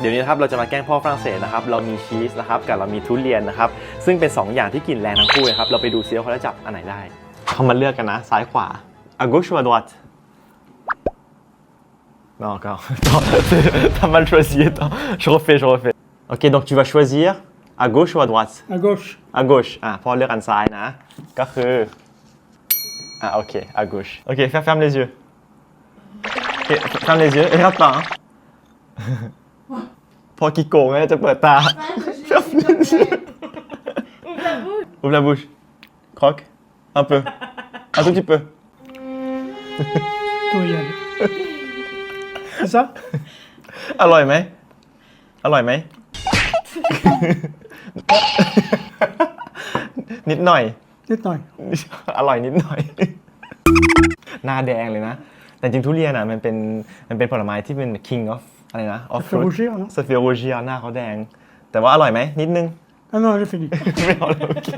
เดี๋ยวนี้นะครับเราจะมาแกล้งพ่อฝรั่งเศสนะครับ เรามีชีสนะครับกับเรามีทุเรียนนะครับ ซึ่งเป็น 2 อย่างที่กลิ่นแรงทั้งคู่นะครับ เราไปดูซิว่าเขาจะจับอันไหนได้เขามาเลือกกันนะ ซ้ายขวา à gauche ou à droite Non, encore. Attends, T'as mal choisi. Attends, je refais, je refais. Ok, donc tu vas choisir à gauche ou à droite À gauche. à gauche อะพ่อเลือกอันซ้ายนะ ก็คืออะโอเค à gauche โอเค ferme ferme les yeux Ok, ferme les yeux et regarde pas hein. พ่อกี่โกงไงจะเปิดตา Ouvre la bouche croque un peu un tout petit peu Tout y aller. C'est ça อร่อยไหม อร่อยไหม นิดหน่อย Détail. อร่อยนิดหน่อย หน้าแดงเลยนะ แต่จริงทุเรียนอะมันเป็นมันเป็นผลไม้ที่เป็น king of อะไรนะ of fait rougir, non สเฟียรูเจียหน้าเขาแดง แต่ว่าอร่อยไหมนิดนึง Ah non, j'ai fini. ไม่เอาเลยโอเค